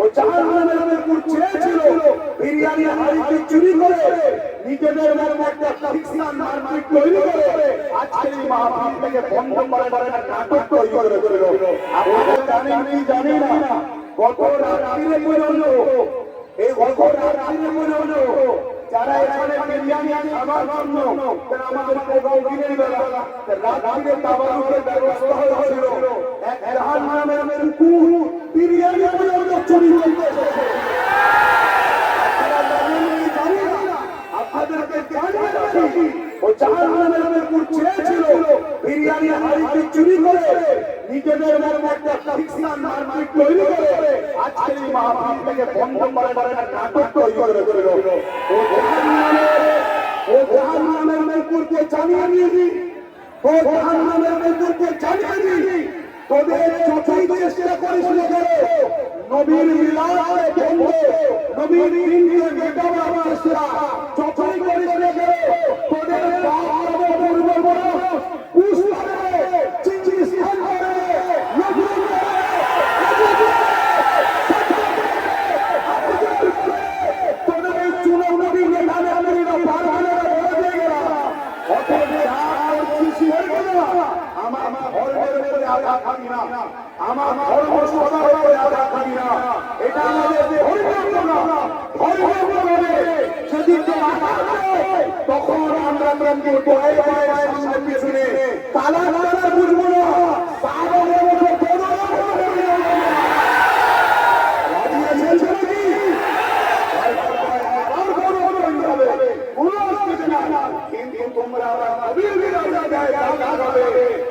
ও জাহান্নামের উপর চেয়েছিল। বিরিয়ানি হাড়িকে চুরি করে, নিজেদের মধ্যে একটা খ্রিস্টান মারপিট তৈরি করে আজকে এই মাহফিলটাকে বন্ধ করার একটা নাটক তৈরি করে দিল। আপনারা জানেন কি জানি না? গত রাত্রিরে পর্যন্ত, এই গত রাত্রিরে পর্যন্ত যারা এখানে বিরিয়ানি খাবার জন্য আমাদের প্রোগ্রাম দিনের বেলা, রাত্রিরে তাবারুকের ব্যবস্থা হয়েছিল। এক জাহান নামের কুকুর বিরিয়ানি পর্যন্ত চুরি করতে এসেছে। আপনারা জানেন কি জানি না? আপনাদেরকে জানিয়ে রাখি, ও জাহান্নামের উপর চেয়েছিল বিরিয়ানি হাড়িকে চুরি করে। নিজেদের মধ্যে একটা খ্রিস্টান মারপিট তৈরি করে। আজকে এই মাহফিলটাকে বন্ধ করার একটা নাটক তৈরি করে দিল। ও জাহান্নামের ও জাহান্নামের উপরকে জানিয়ে দিয়েছি ও জাহান্নামের উপরকে জানিয়ে দিই। তোদের যতই চেষ্টা করিস না কেন, নবীর মিলাদ বন্ধ। নবীর দিনকে মেটাবো আমার আমার ধর্মের উপরে আঘাত খাবি না। আমার ধর্ম সবার উপরে আঘাত খাবি না। এটা আমাদের ধর্ম না ধর্ম বলে সেদিন যে আঘাত হয়, তখন আমরা আমরা বয়ে বয়ে সামনে পিছনে হবে।